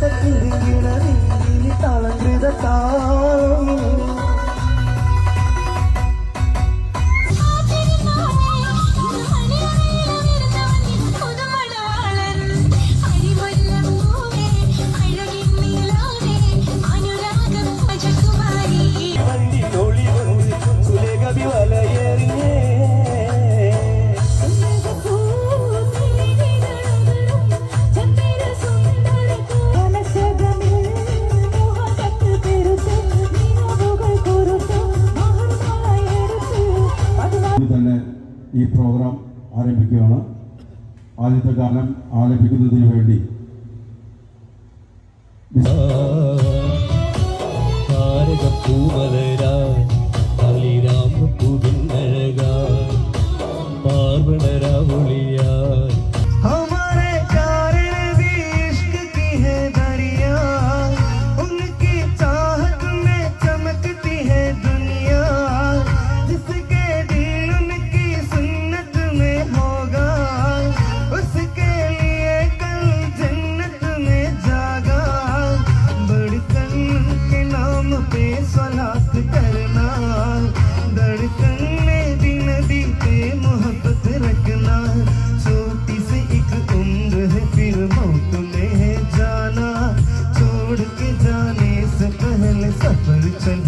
தட்டில் திங்கின தீனி ഈ പ്രോഗ്രാം ആരംഭിക്കുകയാണ് ആദ്യത്തെ ഗാനം ആലപിക്കുന്നതിന് വേണ്ടി താരക പൂവലേ जाने से पहले सफर चल